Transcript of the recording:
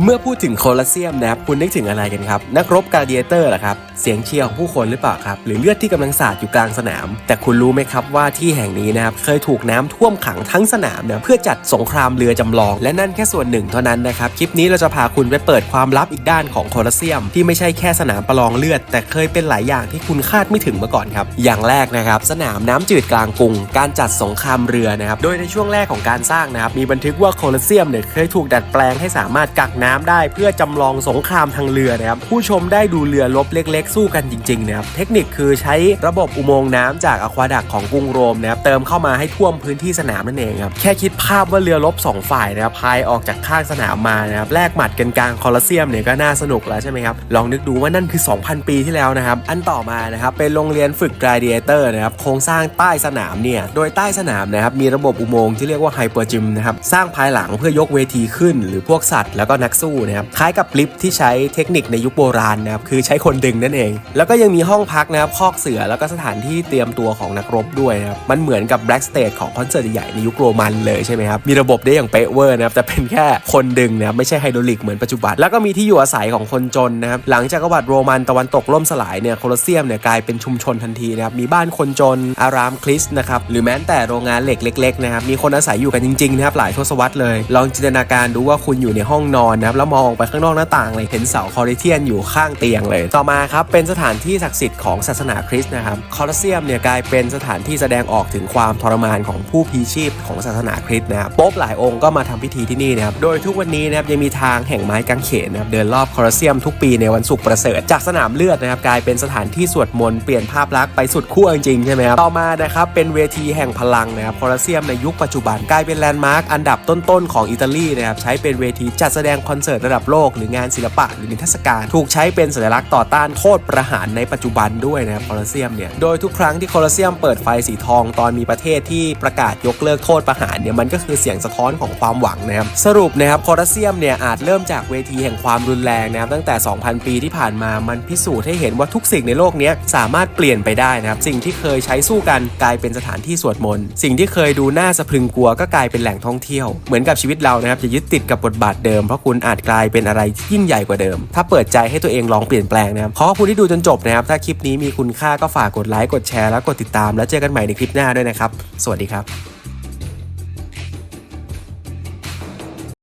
เมื่อพูดถึงโคลอเซียมนะครับคุณนึกถึงอะไรกันครับ นักรบกาเดียเตอร์เหรอครับ เสียงเชียร์ของผู้คนหรือเปล่าครับ หรือเลือดที่กำลังสาดอยู่กลางสนาม แต่คุณรู้ไหมครับว่าที่แห่งนี้นะครับเคยถูกน้ำท่วมขังทั้งสนามเนี่ยเพื่อจัดสงครามเรือจำลอง และนั่นแค่ส่วนหนึ่งเท่านั้นนะครับ คลิปนี้เราจะพาคุณไปเปิดความลับอีกด้านของโคลอเซียม ที่ไม่ใช่แค่สนามประลองเลือด แต่เคยเป็นหลายอย่างที่คุณคาดไม่ถึงมาก่อนครับอย่างแรกนะครับสนามน้ำจืดกลางกรุง การจัดสงครามเรือนะครับโดยในช่วงแรกของการสร้างนะครับมีบันทึกว่าโคลอเซียมเนี่ยเคยถูกดัดแปลงให้สามารถกักน้ำได้เพื่อจำลองสงครามทางเรือนะครับผู้ชมได้ดูเรือรบเล็ก ๆ สู้กันจริงๆนะครับเทคนิคคือใช้ระบบอุโมงค์น้ำจากอควาดักของกรุงโรมนะครับเติมเข้ามาให้ท่วมพื้นที่สนามนั่นเองครับแค่คิดภาพว่าเรือรบสองฝ่ายนะครับพายออกจากข้างสนามมานะครับแลกหมัดกันกลางคอลอสเซียมเนี่ยก็น่าสนุกแล้วใช่ไหมครับลองนึกดูว่านั่นคือ 2,000 ปีที่แล้วนะครับอันต่อมานะครับเป็นโรงเรียนฝึก gladiator นะครับโครงสร้างใต้สนามเนี่ยโดยใต้สนามนะครับมีระบบอุโมงค์ที่เรียกว่าไฮเปอร์จิมนะครับสร้างภายหลังเพื่อยกเวทีขึ้น หรือพวกสัตว์แล้วก็นักสู้นะครับคล้ายกับลิฟที่ใช้เทคนิคในยุคโบราณนะครับคือใช้คนดึงนั่นเอง แล้วก็ยังมีห้องพักนะครับคอกเสือแล้วก็สถานที่เตรียมตัวของนักรบด้วยนะครับมันเหมือนกับ Black Stage ของคอนเสิร์ตใหญ่ในยุคโรมันเลยใช่ไหมครับมีระบบได้อย่างเป๊ะเวอร์นะครับแต่เป็นแค่คนดึงนะครับไม่ใช่ไฮดรอลิกเหมือนปัจจุบัน แล้วก็มีที่อยู่อาศัยของคนจนนะครับหลังจากกวัตโรมันตะวันตกล่มสลายเนี่ยโคลอสเซียมเนี่ยกลายเป็นชุมชนทันทีนะครับมีบ้านคนจน อารามคริสต์นะครับหรือแม้แต่โรงงานเหล็กเล็กๆนะครับมีคนอาศัยอยู่กันจริงๆนะครับหลายทศวรรษเลย ลองจินตนาการดูว่าคุณอยู่ในห้องนอนนะครับแล้วมองไปข้างนอกหน้าต่างเลยเห็นเสาคอริเทียนอยู่ข้างเตียงเลย ต่อมาครับเป็นสถานที่ศักดิ์สิทธิ์ของศาสนาคริสต์นะครับคอลอสเซียมเนี่ยกลายเป็นสถานที่แสดงออกถึงความทรมานของผู้พีชีพของศาสนาคริสต์นะครับโป๊ปหลายองค์ก็มาทำพิธีที่นี่นะครับโดยทุกวันนี้นะครับยังมีทางแห่งไม้กางเขนนะครับเดินรอบคอลอสเซียมทุกปีในวันศุกร์ประเสริฐจากสนามเลือดนะครับกลายเป็นสถานที่สวดมนต์เปลี่ยนภาพลักษณ์ไปสุดขั้วจริงๆใช่ไหมครับต่อมานะครับเป็นเวทีแห่งพลังนะครับคอลอสเซียมในยุคปัจจุบันกลายเป็นแลนด์มาร์คอันดับต้นๆของอิตาลีนะครับใช้เป็นเวทีจัดแสดงคอนเสิร์ตระดับโลกหรืองานศิลปะหรือนิทรรศการ ถูกใช้เป็นสัญลักษณ์ต่อต้านโทษประหารในปัจจุบันด้วยนะครับโคลอเซียมเนี่ยโดยทุกครั้งที่โคลอเซียมเปิดไฟสีทองตอนมีประเทศที่ประกาศยกเลิกโทษประหารเนี่ยมันก็คือเสียงสะท้อนของความหวังนะครับสรุปนะครับโคลอเซียมเนี่ยอาจเริ่มจากเวทีแห่งความรุนแรงนะครับตั้งแต่ 2,000 ปีที่ผ่านมามันพิสูจน์ให้เห็นว่าทุกสิ่งในโลกนี้สามารถเปลี่ยนไปได้นะครับสิ่งที่เคยใช้สู้กันกลายเป็นสถานที่สวดมนต์สิ่งที่เคยดูน่าสะพรึงกลัวก็กลายเป็นแหล่งท่องเที่ยว เหมือนกับชีวิตเรานะครับจะยึดติดกับบทบาทเดิมเพราะคุณอาจกลายเป็นอะไรที่ยิ่งใหญ่กว่าเดิม ถ้าเปิดใจให้ตัวเองลองเปลี่ยนแปลงนะครับขอขอบคุณที่ดูจนจบนะครับ ถ้าคลิปนี้มีคุณค่าก็ฝากกดไลค์กดแชร์แล้วกดติดตาม แล้วเจอกันใหม่ในคลิปหน้าด้วยนะครับ สวัสดีครับ